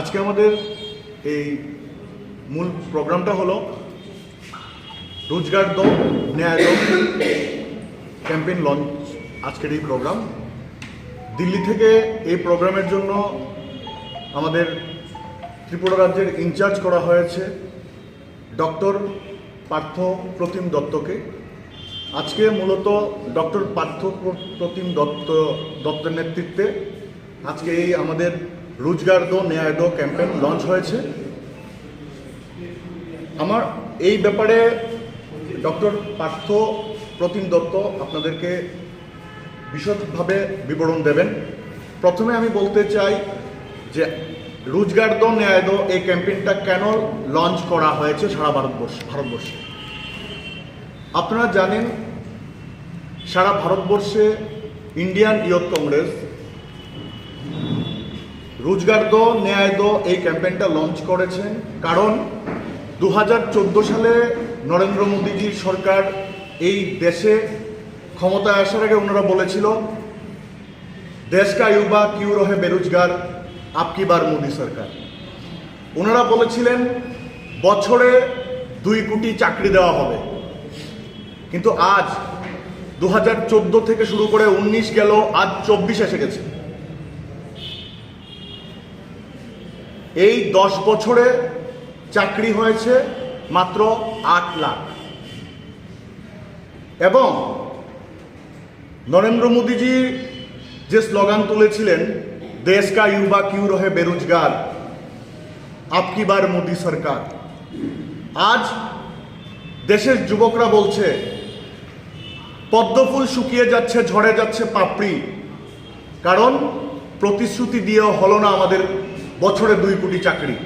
আজকে আমাদের এই মূল প্রোগ্রামটা হলো রোজগার দম ন্যায় দো ক্যাম্পেইন লঞ্চ আজকের এই প্রোগ্রাম। দিল্লি থেকে এই প্রোগ্রামের জন্য আমাদের ত্রিপুরা রাজ্যের ইনচার্জ করা হয়েছে ডক্টর পার্থ প্রতিম দত্তকে। আজকে মূলত ডক্টর পার্থ প্রতিম দত্ত দত্তের নেতৃত্বে আজকে এই আমাদের রোজগার দো ন্যায় দো ক্যাম্পেইন লঞ্চ হয়েছে। আমার এই ব্যাপারে ডক্টর পার্থ প্রতিম দত্ত আপনাদেরকে বিশদভাবে বিবরণ দেবেন। প্রথমে আমি বলতে চাই যে রোজগার দো ন্যায় দো এই ক্যাম্পেইনটা কেন লঞ্চ করা হয়েছে সারা ভারতবর্ষ, ভারতবর্ষে? আপনারা জানেন, সারা ভারতবর্ষে ইন্ডিয়ান ইয়ুথ কংগ্রেস রোজগার দো, ন্যায় দো এই ক্যাম্পেইনটা লঞ্চ করেছেন। কারণ দু হাজার চোদ্দ সালে নরেন্দ্র মোদীজির সরকার এই দেশে ক্ষমতায় আসার আগে ওনারা বলেছিল দেশ কা ইউবা কিউ রহে বেরোজগার, আপকি বার মোদী সরকার। ওনারা বলেছিলেন, বছরে দুই কোটি চাকরি দেওয়া হবে। কিন্তু আজ দু হাজার চোদ্দ থেকে শুরু করে উনিশ গেল, আজ চব্বিশ এসে গেছে। এই দশ বছরে চাকরি হয়েছে মাত্র আট লাখ। এবং নরেন্দ্র মোদীজি যে স্লোগান তুলেছিলেন, দেশ কা ইউবা কিউ রহে বেরোজগার আপকি বার মোদী সরকার? আজ দেশের যুবকরা বলছে, পদ্মফুল শুকিয়ে যাচ্ছে, ঝরে যাচ্ছে পাপড়ি। কারণ প্রতিশ্রুতি দিয়েও হলো না আমাদের বছরে দুই কোটি চাকরি।